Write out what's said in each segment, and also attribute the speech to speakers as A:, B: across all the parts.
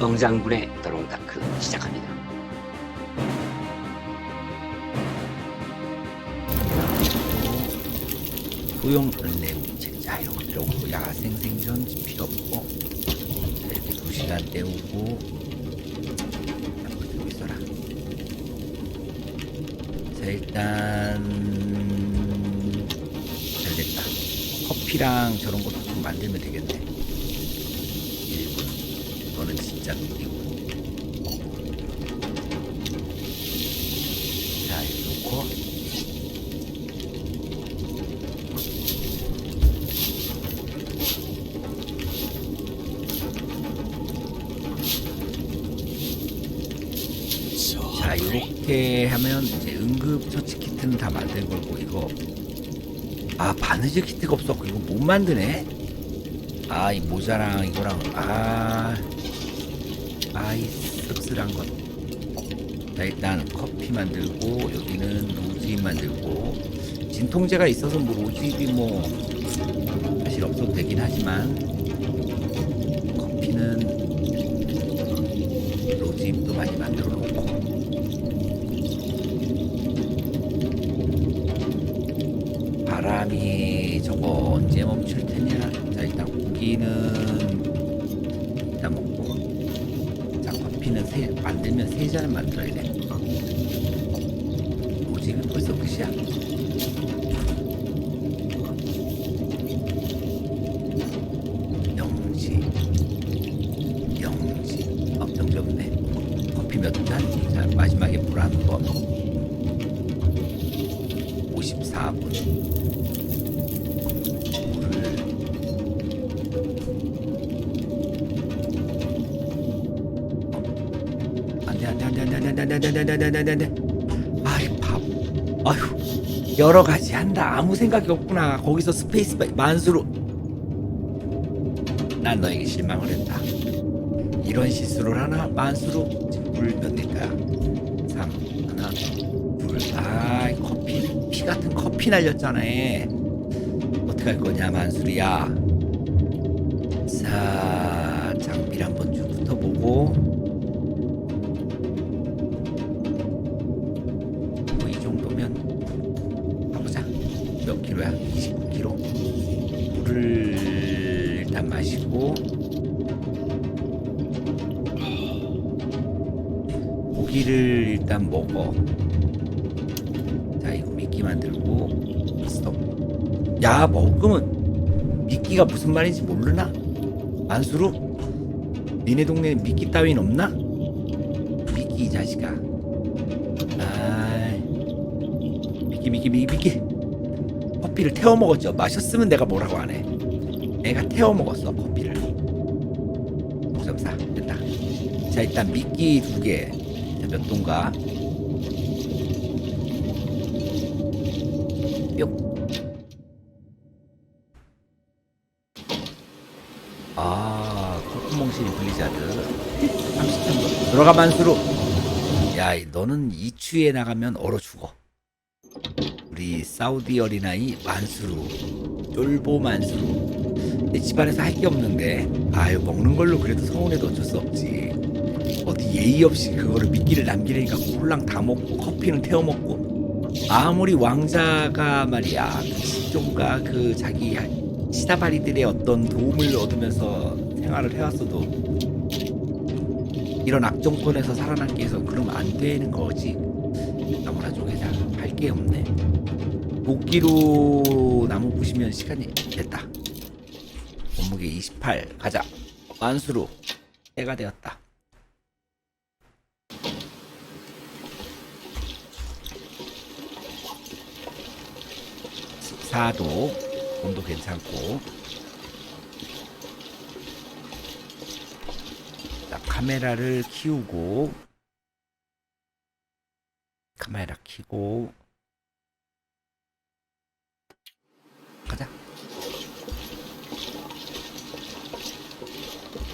A: 응장군의 드론다크 시작합니다.
B: 소형 연내 책자 이런 거 필요 없고 야생 생존 필요 없고 자, 이렇게 두 시간 때우고 있어라. 자 일단 잘 됐다. 커피랑 저런 것도 좀 만들면 되겠네 1분 이거는 진짜 자 이렇게 놓고. 자 이렇게 하면 이제 응급처치 키트는 다 만든 거고 이거. 아 바느질 키트가 없어. 이거 못 만드네? 아 이 모자랑 이거랑 아 아이 씁쓸한 것 자 일단 커피 만들고 여기는 로즈잎 만들고. 진통제가 있어서 뭐 로즈잎이 뭐 사실 없어도 되긴 하지만 잔을 만들어야 돼. 오징어 벌써 끝이야? 영지. 영지. 어 영지 없네. 커피 몇 잔? 자 마지막에 물한 번. 54분 안돼 안돼 안돼 안돼 아이 밥. 아휴 여러 가지 한다. 아무 생각이 없구나. 거기서 스페이스 바- 만수로 난 너에게 실망을 했다. 이런 실수를 하나 만수로 물몇 낼까야. 3 하나 둘 아 커피. 피 같은 커피 날렸잖아. 어떡할 거냐 만수리야 몇 킬로야? 29킬로? 물을 일단 마시고. 고기를 일단 먹어. 자 이거 미끼 만들고. 스톱 야 먹으면 미끼가 무슨 말인지 모르나? 안수로? 니네 동네에 미끼 따윈 없나? 미끼 이 자식아. 아이. 미끼 미끼 미끼 미끼 커피를 태워 먹었죠. 마셨으면 내가 뭐라고 안 해. 내가 태워 먹었어 커피를. 5.4 됐다. 자 일단 미끼 두 개몇 동가? 뿅. 아, 코코몽실이 블리자드 30점 들어가 만수로 야 이- 너는 이 추위에 나가면 얼어 죽어 우리 사우디 어린아이 만수루 쫄보 만수루 내 집안에서 할 게 없는데 아유 먹는 걸로 그래도 서운해도 어쩔 수 없지. 어디 예의 없이 그거를 미끼를 남기려니까 콜랑 다 먹고 커피는 태워 먹고. 아무리 왕자가 말이야 그 시종과 그 자기 시다바리들의 어떤 도움을 얻으면서 생활을 해왔어도 이런 악정권에서 살아남기 위해서 그러면 안 되는 거지. 아무나 쪽에다 할 게 없네 도끼로 나무 부시면 시간이 됐다. 몸무게 28 가자. 만수로 때가 되었다. 사도 온도 괜찮고. 자, 카메라를 키우고 카메라 키고 가자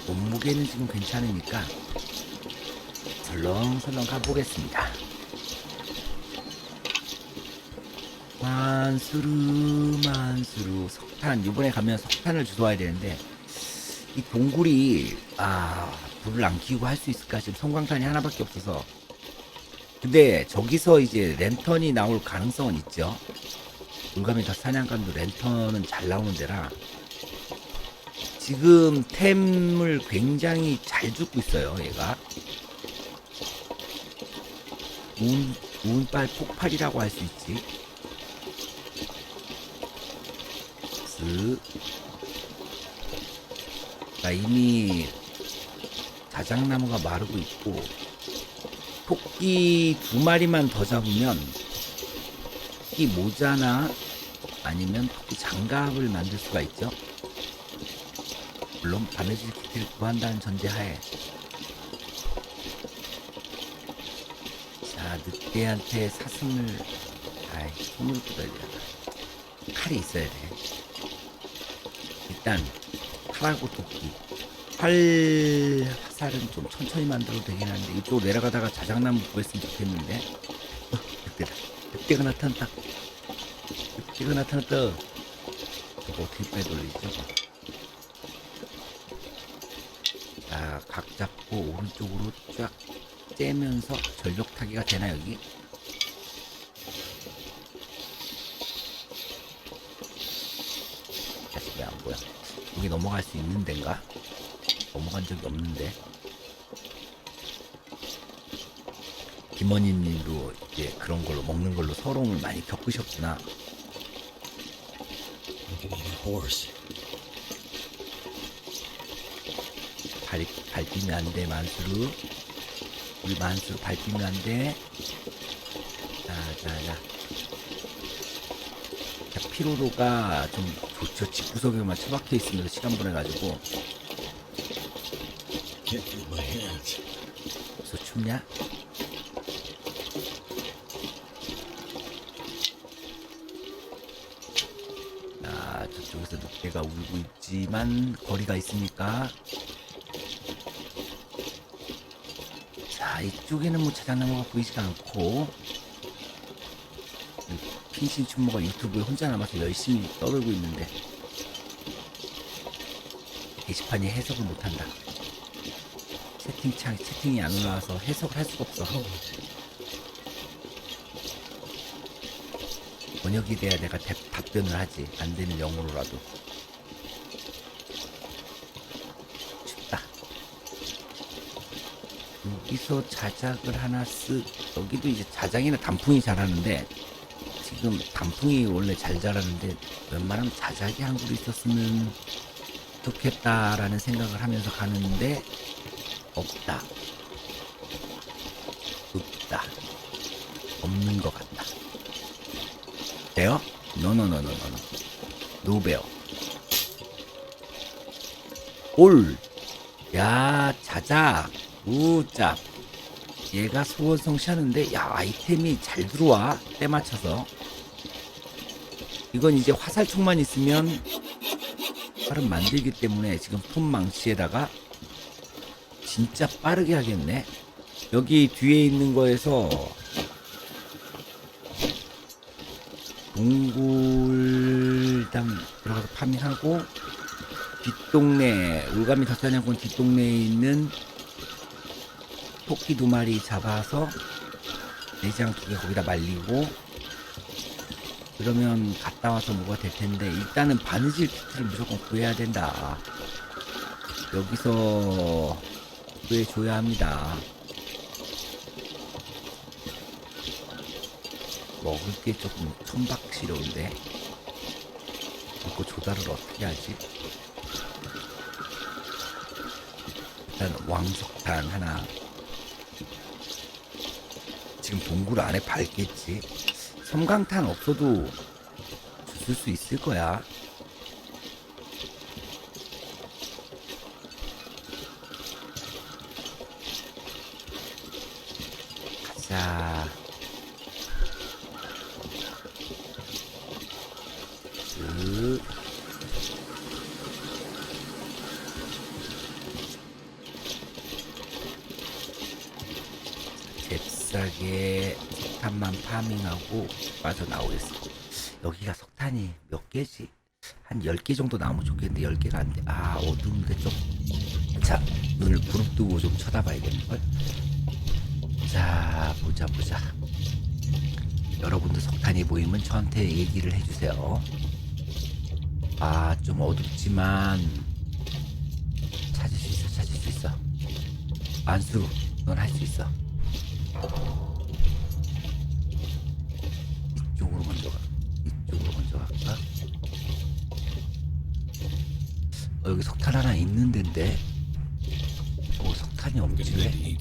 B: 몸무게는 지금 괜찮으니까 설렁설렁 가보겠습니다 만수르 만수르 석탄 이번에 가면 석탄을 주워와야 되는데 이 동굴이 아 불을 안 켜고 할 수 있을까? 지금 성광탄이 하나밖에 없어서. 근데 저기서 이제 랜턴이 나올 가능성은 있죠. 물감이 더 사냥감도 랜턴은 잘 나오는 데라. 지금 템을 굉장히 잘 줍고 있어요, 얘가. 운, 운빨 폭발이라고 할 수 있지. 쓱. 나 이미 자작나무가 마르고 있고, 토끼 두 마리만 더 잡으면, 토끼 모자나 아니면 토끼 장갑을 만들 수가 있죠. 물론 바느질 키트를 구한다는 전제하에. 자 늑대한테 사슴을 아이 손으로 뜯어야 돼 칼이 있어야 돼. 일단 칼하고 도끼. 활 화살은 좀 천천히 만들어도 되긴 한데 이쪽으로 내려가다가 자작나무 구했으면 좋겠는데. 어, 늑대다. 늑대가 나타났다 늑대가 나타났다 저거 어떻게 빼돌리죠 자, 각 잡고 오른쪽으로 쫙 째면서 전력 타기가 되나 여기? 다시 왜안 보여? 여기 넘어갈 수 있는 데인가? 넘어간 적이 없는데. 김원희님도 이제 그런 걸로 먹는 걸로 서러움을 많이 겪으셨구나.
C: Horse.
B: 발, 밟히면 안 돼, 만수루. 우리 만수루 밟히면 안 돼. 자, 자, 자. 자, 피로도가 좀 좋죠. 집구석에만 처박혀 있으면서 시간 보내가지고. 그래서 춥냐? 자, 저쪽에서 늑대가 울고 있지만 거리가 있으니까 자, 이쪽에는 뭐 자작나무가 보이지가 않고 이 핑신 춘모가 유튜브에 혼자 남아서 열심히 떠들고 있는데 게시판이 해석을 못한다. 채팅창 채팅이 안 올라와서 해석을 할 수가 없어. 번역이 돼야 내가 대- 답변을 하지. 안 되면 영어로라도. 춥다. 여기서 자작을 하나 쓰. 여기도 이제 자작이나 단풍이 잘하는데 지금 단풍이 원래 잘 자라는데 웬만하면 자작이 한 그루 있었으면 좋겠다라는 생각을 하면서 가는데 없다. 없다. 없는 것 같다. 돼요? 노노노노노노. 노베어. 올. 야, 자작. 우짭. 얘가 소원 성시 하는데, 야, 아이템이 잘 들어와. 때 맞춰서. 이건 이제 화살총만 있으면, 활은 만들기 때문에 지금 품 망치에다가 진짜 빠르게 하겠네. 여기 뒤에 있는 거에서 동굴당 들어가서 파밍하고 뒷동네 울가미 덕사냥꾼 뒷동네에 있는 토끼 두 마리 잡아서 내장 두 개 거기다 말리고 그러면 갔다 와서 뭐가 될 텐데 일단은 바느질 키트를 무조건 구해야 된다. 여기서 구해줘야 합니다. 먹을 게 조금 천박스러운데 이거 조달을 어떻게 하지? 일단 왕석탄 하나. 지금 동굴 안에 밟겠지? 섬광탄 없어도 주술 수 있을 거야 가자 쓱. 잽싸게 석탄만 파밍하고 빠져나오겠어. 여기가 석탄이 몇 개지? 한 10개 정도 나오면 좋겠는데 10개가 안 돼. 아, 어두운데 좀. 자, 눈을 부릅뜨고 좀 쳐다봐야겠는걸? 자, 보자, 보자. 여러분도 석탄이 보이면 저한테 얘기를 해주세요. 아, 좀 어둡지만 찾을 수 있어, 찾을 수 있어. 만수, 넌 할 수 있어. 이쪽으로 먼저 가. 이쪽으로 먼저 갈까? 어, 여기 석탄 하나 있는 데인데. 어, 석탄이 없지 왜?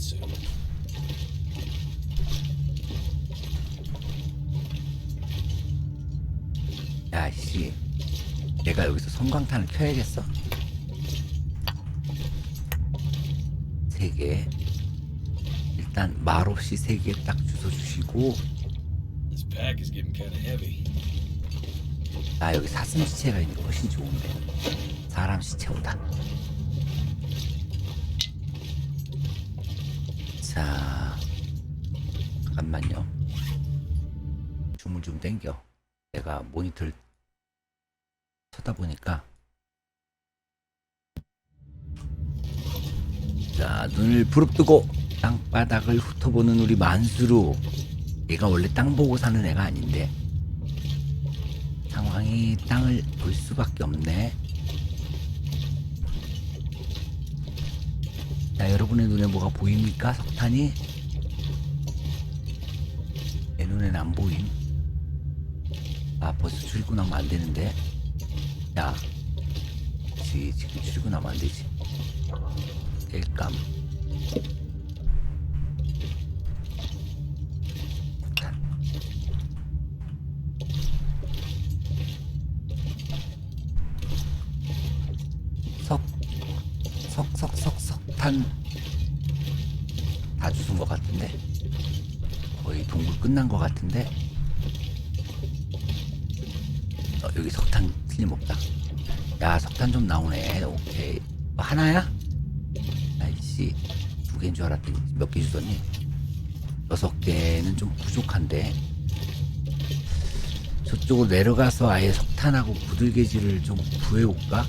B: 야, 씨. 내가 여기서 성광탄을 켜야겠어. 세 개. 일단 말없이 세 개 딱 주워 주시고
C: This pack is getting kind of heavy.
B: 나 여기 사슴 시체가 있는 게 훨씬 좋은데. 사람 시체보다. 자 잠깐만요. 줌을 좀 땡겨. 내가 모니터를 쳐다보니까. 자 눈을 부릅뜨고 땅바닥을 훑어보는 우리 만수루 얘가 원래 땅 보고 사는 애가 아닌데 상황이 땅을 볼 수밖에 없네. 자, 여러분의 눈에 뭐가 보입니까? 석탄이? 내 눈에는 안 보임. 아, 벌써 출근하면 안 되는데. 야, 지, 지금 출근하면 안 되지. 뗄감. 석탄. 석, 석, 석, 석, 석탄 다 주신 것 같은데 거의 동굴 끝난 것 같은데 어, 여기 석탄 틀림없다 야 석탄 좀 나오네 오케이 뭐 하나야? 아이씨 두 개인 줄 알았더니 몇 개 주더니 여섯 개는 좀 부족한데 저쪽으로 내려가서 아예 석탄하고 부들개지를 좀 구해올까?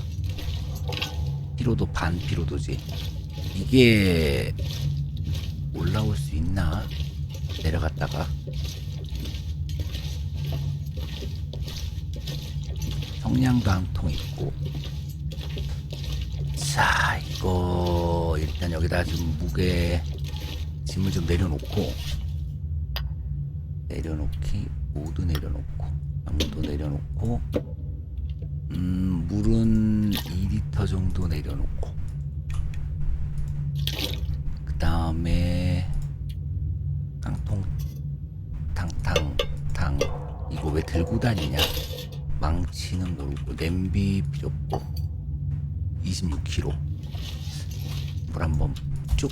B: 피로도 반 피로도지. 이게 올라올 수 있나? 내려갔다가 성냥도 한통 있고. 자, 이거 일단 여기다 좀 무게 짐을 좀 내려놓고 내려놓기 모두 내려놓고 아무도 내려놓고 음, 물은 2리터 정도 내려놓고 그 다음에 깡통 탕탕 탕 이거 왜 들고 다니냐? 망치는 놀고 냄비 필요 없고 26kg 물 한번 쭉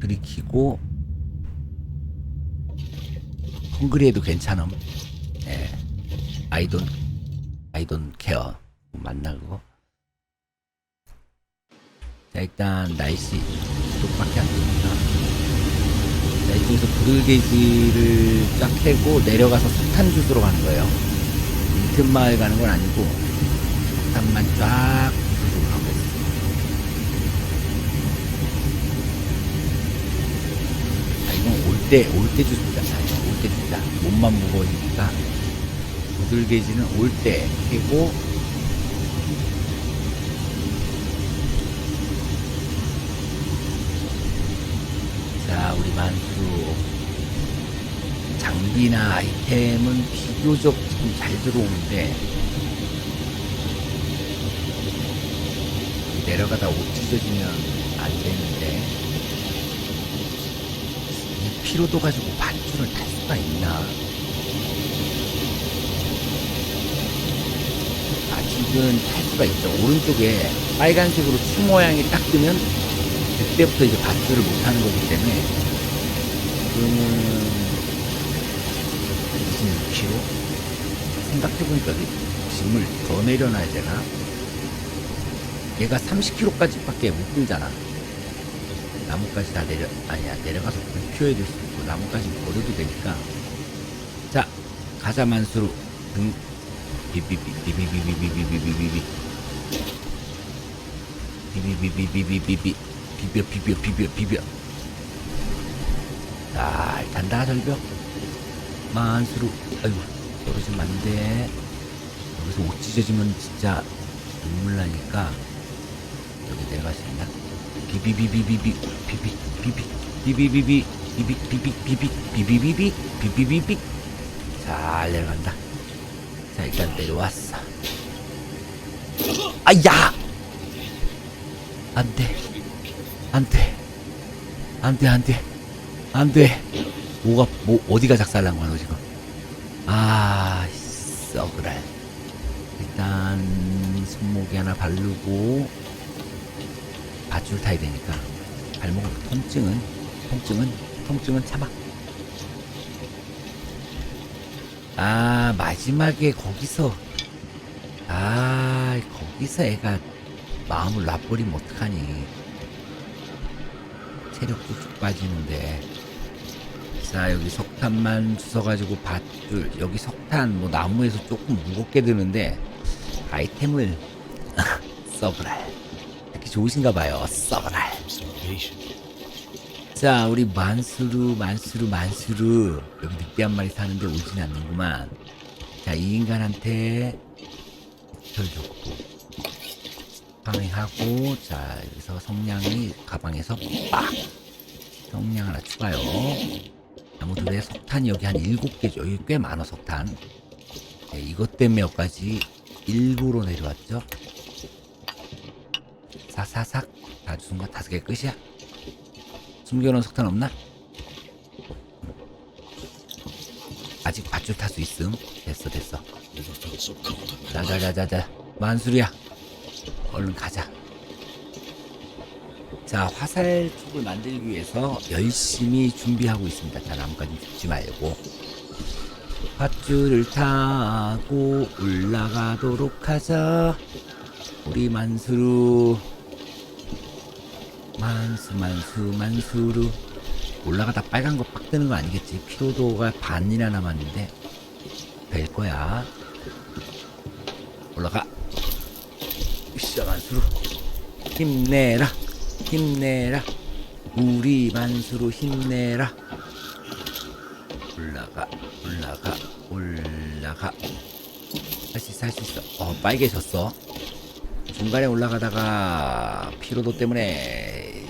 B: 들이키고 헝그리에도 괜찮음. 예. 아이돈 아이돈 케어 맞나 그거? 자 일단 날씨 이쪽밖에 안 되니 까자 이쪽에서 부들게지를 쫙 캐고 내려가서 석탄 주스로 가는 거예요. 인튼 마을 가는 건 아니고 석탄만 쫙 주스로 가고 아 이건 올 때 올 때 주스다. 올때 주자 몸만 무거우니까. 부들개지는 올때 캐고 자 우리 만수 장비나 아이템은 비교적 지금 잘 들어오는데 내려가다 옷 찢어지면 안 되는데 이 피로도 가지고 밧줄을 탈 수가 있나 아직은 탈 수가 있죠. 오른쪽에 빨간색으로 추 모양이 딱 뜨면 그때부터 이제 밧줄을 못 하는 거기 때문에 그러면 26kg 생각해보니까 이 짐을 더 내려놔야 되나? 얘가 30kg까지 밖에 못 들잖아. 나무까지 다 내려 아니야 내려가서 불 피워야 될수 있고 나무까지 버려도 되니까 자 가자 만수로 등, 음, 비비비비비비비비비비비 비 비비비비비비 비 벼 비벼 비벼 비벼 잘 탄다 절벽 만수로 아이고 떨어지면 안돼 여기서 옷 찢어지면 진짜 눈물 나니까 여기 내려갈 수 있나 비비비비비비 비비 비비 비비비비 비비 비비 비비 비비비비 비비비비 잘 내려간다 자 일단 내려왔어 아야 안돼 안 돼. 안 돼 안 돼. 안 돼. 뭐가 뭐 어디가 작살난 거야 너 지금? 아 썩으랄 일단 손목에 하나 바르고 밧줄 타야 되니까 발목 통증은 통증은 통증은 참아. 아 마지막에 거기서 아 거기서 애가 마음을 놔버리면 어떡하니 체력도 쭉 빠지는데. 자 여기 석탄만 주워가지고 밧줄 여기 석탄 뭐 나무에서 조금 무겁게 드는데 아이템을 써브랄 이렇게 좋으신가 봐요. 써브랄. 자 우리 만수르 만수르 만수르. 여기 늑대 한 마리 사는데 오진 않는구만. 자 이 인간한테 절 줬고 방해하고 자 여기서 성냥이 가방에서 빡 성냥 하나 추가요 나무들에 석탄이 여기 한 일곱 개죠 여기 꽤 많아 석탄 네, 이것 때문에 여기까지 일부러 내려왔죠 사사삭 다 주는 거 다섯 개 끝이야 숨겨놓은 석탄 없나? 아직 밧줄 탈 수 있음. 됐어, 됐어. 자자자자자. 만수리야. 얼른 가자. 자, 화살촉을 만들기 위해서 열심히 준비하고 있습니다. 자, 나뭇가지 죽지 말고. 밧줄을 타고 올라가도록 하자. 우리 만수루. 만수, 만수, 만수루. 올라가다 빨간 거 빡 뜨는 거 아니겠지? 피로도가 반이나 남았는데. 될 거야. 올라가. 만수루. 힘내라. 힘내라. 우리 만수루 힘내라. 올라가, 올라가, 올라가. 할 수 있어, 할 수 있어. 어, 빨개졌어. 중간에 올라가다가 피로도 때문에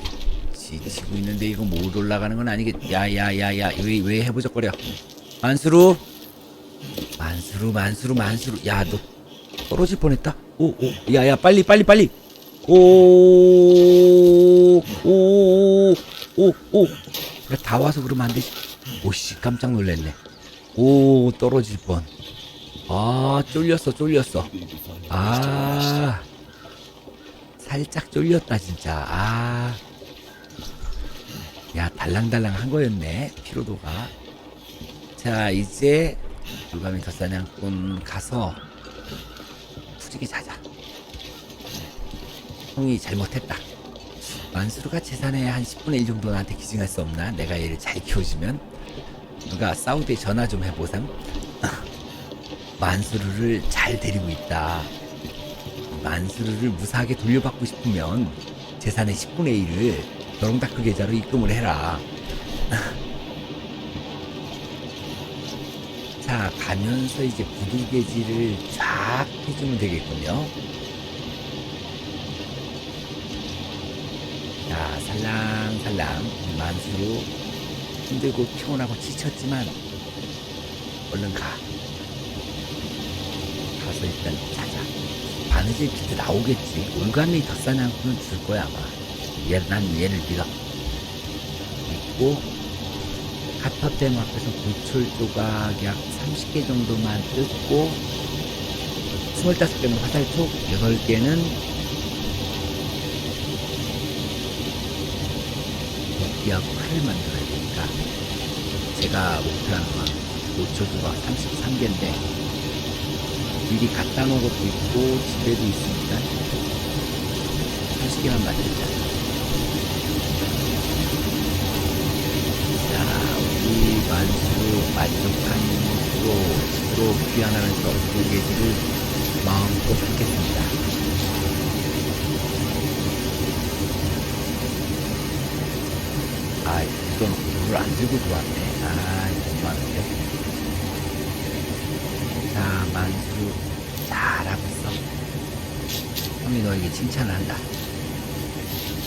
B: 지치고 있는데 이거 못 올라가는 건 아니겠. 야야야야 왜 왜 해보적거려? 만수루, 만수루, 만수루, 만수루. 야 너 떨어질 뻔했다. 오 오. 야 야 빨리 빨리 빨리. 오오 오 오 야, 다 와서 그러면 안 되지. 오씨 깜짝 놀랐네. 오 떨어질 뻔. 아 쫄렸어 쫄렸어. 아 살짝 쫄렸다 진짜. 아. 야 달랑달랑 한 거였네 피로도가. 자 이제 물가미 덧사냥꾼 가서 푸지게 자자. 형이 잘못했다. 만수르가 재산의 한 10분의 1 정도 나한테 기증할 수 없나? 내가 얘를 잘 키워주면 누가 사우디에 전화 좀 해보삼. 만수르를 잘 데리고 있다. 만수르를 무사하게 돌려받고 싶으면 재산의 10분의 1을 너롱다크 계좌로 입금을 해라. 자, 가면서 이제 부두개지를 쫙 해주면 되겠군요. 자, 살랑살랑 만수로 힘들고 피곤하고 지쳤지만 얼른 가. 가서 일단 자자. 바느질 비트 나오겠지. 올가미 덧사냥꾼은 줄 거야 아마. 얘, 난 얘를 믿어. 있고 카터댐 앞에서 고철 조각 약 30개 정도만 뜯고 25개는 화살촉 8개는 도끼하고 칼을 만들어야 되니까 제가 목표하는 건 고철 조각 33개인데 미리 갖다 놓은 것도 있고 집에도 있으니까 30개만 만들자. 자, 우리 만수로 만족한 수로 집으로 귀환하면서 그 계지를 마음껏 듣겠습니다. 아, 이건 물 안 들고 들어왔네. 아, 이거 좋았는데. 자, 만수. 잘하고 있어. 형이 너에게 칭찬을 한다.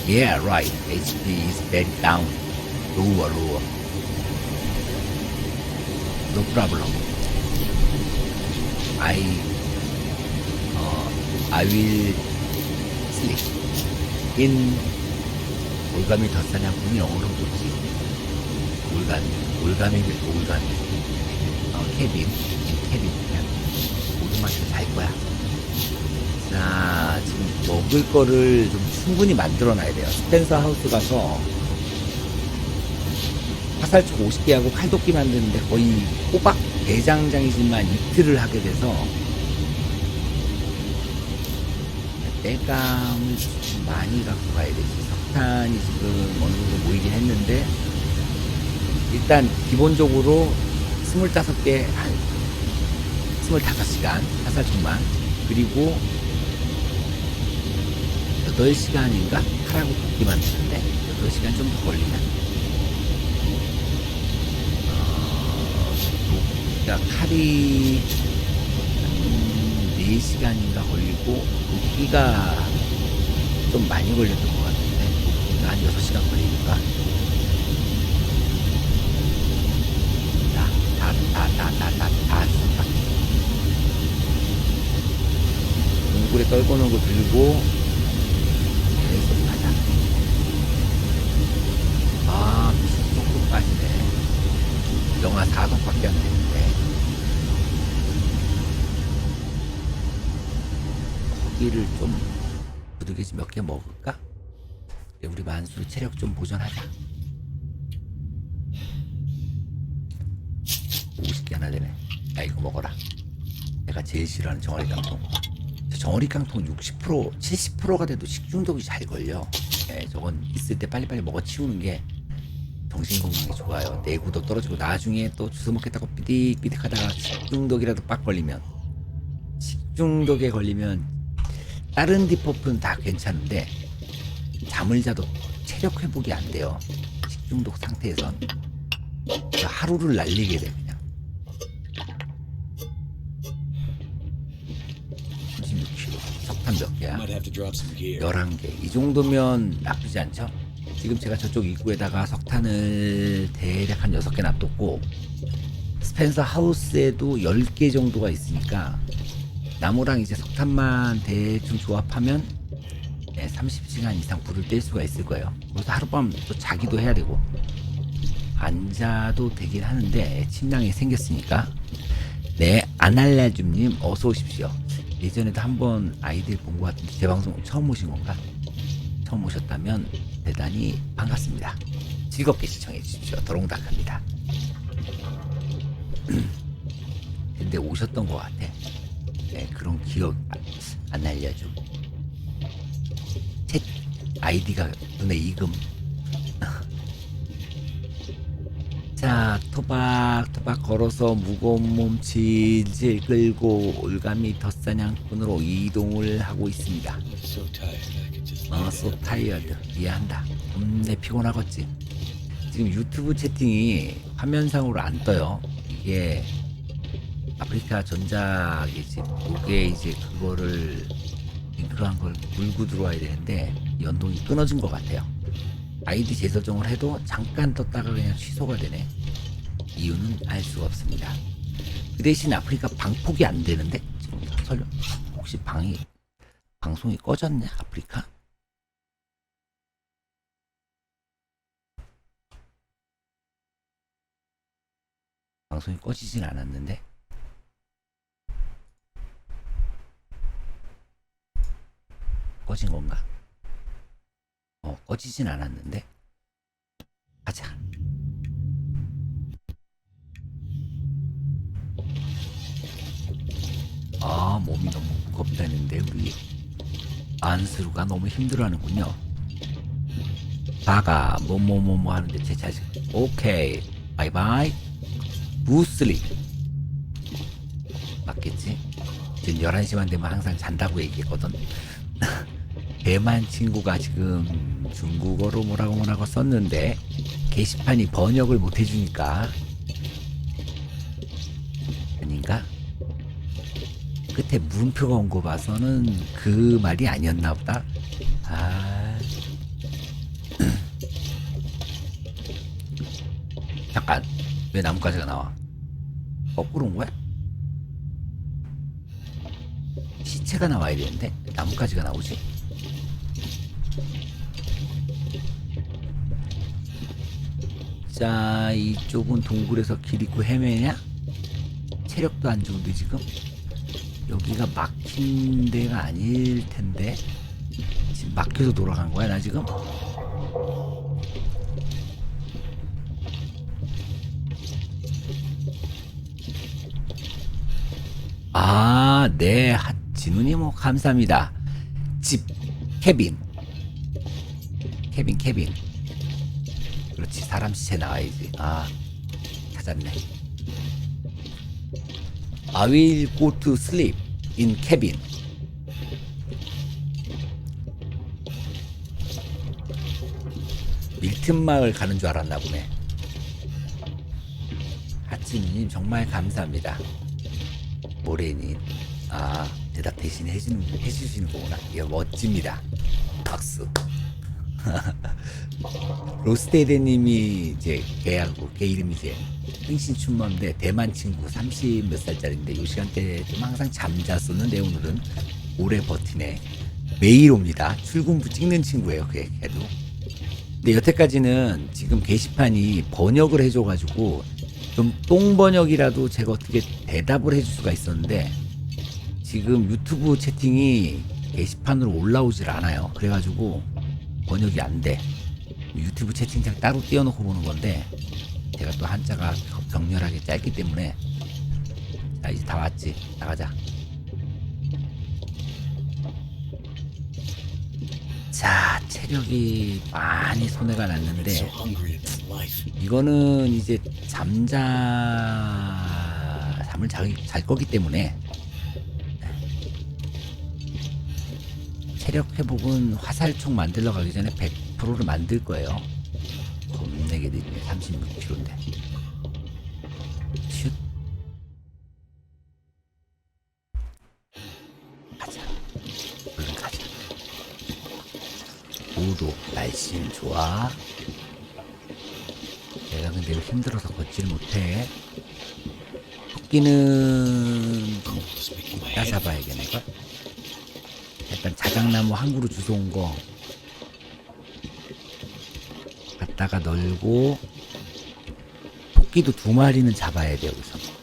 B: Yeah, right. HP is very down. Lower, lower. No problem. I I will sleep in 올가미 덧사냥꾼이 영어로 좋지. 올가미, 올가미, 올가미. 어, 케빈, 케빈. 그냥 맛이 잘 거야. 자, 지금 먹을 거를 좀 충분히 만들어 놔야 돼요. 스펜서 하우스 가서 화살촉 50개 하고 칼도끼 만드는데 거의 호박 대장장이지만 이틀을 하게 돼서 땔감을 좀 많이 갖고 가야 되지. 석탄이 지금 어느 정도 모이긴 했는데 일단 기본적으로 25개 한 25시간 화살촉만 그리고 8시간인가? 하라고 도끼 만드는데 8시간 좀 더 걸리면. 어, 칼이 한 4시간인가 걸리고 도끼가 좀 많이 걸렸던 것 같은데 도끼가 한 6시간 걸리니까 다다다다다다 동굴에 떨궈 놓은 거 들고 계속 가자. 아, 조금 빠지네. 영하 4도밖에 안 되는데. 고기를 좀 부득이지 몇 개 먹을까? 근데 우리 만수 체력 좀 보존하자. 50개 하나 되네. 야, 이거 먹어라. 내가 제일 싫어하는 정어리 깡통. 저 정어리 깡통 60% 70%가 돼도 식중독이 잘 걸려. 예, 저건 있을 때 빨리빨리 먹어 치우는 게 정신 건강에 좋아요. 내구도 떨어지고 나중에 또 주워 먹겠다고 삐득삐득 하다가 식중독이라도 빡 걸리면 식중독에 걸리면 다른 디퍼프는 다 괜찮은데 잠을 자도 체력 회복이 안 돼요. 식중독 상태에선 하루를 날리게 돼 그냥. 36kg 석탄 몇 개야?
C: Might have to drop some gear.
B: 11개. 이 정도면 나쁘지 않죠? 지금 제가 저쪽 입구에다가 석탄을 대략 한 6개 놔뒀고, 스펜서 하우스에도 10개 정도가 있으니까, 나무랑 이제 석탄만 대충 조합하면, 네, 30시간 이상 불을 뗄 수가 있을 거예요. 그래서 하룻밤 또 자기도 해야 되고, 앉아도 되긴 하는데, 침낭이 생겼으니까, 네, 아날라줌님 어서 오십시오. 예전에도 한번 아이들 본 것 같은데 제 방송 처음 오신 건가? 처음 오셨다면 대단히 반갑습니다. 즐겁게 시청해 주십시오. 도롱닥합니다. 근데 오셨던 것 같아. 네, 그런 기억 아- 안 알려줌. 챗 아이디가 눈에 익음. 자, 토박, 토박 걸어서 무거운 몸 질질 끌고 올가미 덧사냥꾼으로 이동을 하고 있습니다. 어, so tired. 이해한다. 겁내 피곤하겠지. 지금 유튜브 채팅이 화면상으로 안 떠요. 이게 아프리카 전작이지. 그게 이제 그거를 링크한 걸 물고 들어와야 되는데 연동이 끊어진 것 같아요. 아이디 재설정을 해도 잠깐 떴다가 그냥 취소가 되네. 이유는 알 수가 없습니다. 그 대신 아프리카 방폭이 안 되는데 지금 설령 혹시 방이 방송이 꺼졌냐 아프리카? 방송이 꺼지진 않았는데 꺼진 건가? 어 꺼지진 않았는데? 가자. 아 몸이 너무 무겁다는데 우리 안스루가 너무 힘들어하는군요. 바가 뭐 뭐 뭐 뭐 하는데 제 자식. 오케이. 바이바이. 무슬리. 맞겠지? 지금 11시만 되면 항상 잔다고 얘기했거든 대만 친구가 지금 중국어로 뭐라고 뭐라고 썼는데 게시판이 번역을 못 해주니까 아닌가? 끝에 물음표가 온 거 봐서는 그 말이 아니었나 보다. 아. 잠깐. 왜 나뭇가지가 나와? 거꾸로 온 거야? 시체가 나와야 되는데 나뭇가지가 나오지? 자, 이쪽은 동굴에서 길 있고 헤매냐? 체력도 안 좋은데 지금? 여기가 막힌 데가 아닐 텐데 지금 막혀서 돌아간 거야 나 지금? 아, 네, 하- 진우님 뭐 감사합니다. 집 캐빈, 캐빈, 캐빈. 그렇지, 사람 시체 나와야지. 아, 찾았네. I will go to sleep in cabin. 밀튼 마을 가는 줄 알았나 보네. 하치님 정말 감사합니다. 모래님, 아 대답 대신 해주는 해주시는 거구나. 예, 멋집니다. 박수. 로스테이드님이 이제 걔하고 걔 이름이 이제 흥신춘모인데 대만 친구 30 몇 살짜리인데 요 시간대 좀 항상 잠잤었는데 오늘은 오래 버티네 매일 옵니다. 출근부 찍는 친구예요 걔, 걔도. 근데 여태까지는 지금 게시판이 번역을 해줘가지고 좀 똥번역이라도 제가 어떻게 대답을 해줄 수가 있었는데 지금 유튜브 채팅이 게시판으로 올라오질 않아요. 그래가지고 번역이 안 돼. 유튜브 채팅창 따로 띄워놓고 보는 건데 제가 또 한자가 격렬하게 짧기 때문에 자 이제 다 왔지. 나가자. 자 체력이 많이 손해가 났는데. 이거는 이제 잠자 잠을 잘, 잘 거기 때문에 체력 회복은 화살총 만들러 가기 전에 100%를 만들 거예요. 겁내게 느리네 36kg인데. 슛. 가자. 얼른 가자. 우도 날씨는 좋아. 내가 근데 힘들어서 걷지를 못해. 토끼는
C: Just making my
B: 따
C: head.
B: 잡아야겠는걸? 자작나무 한 그루 주워온 거 갖다가 널고 토끼도 두 마리는 잡아야 돼 여기서 예.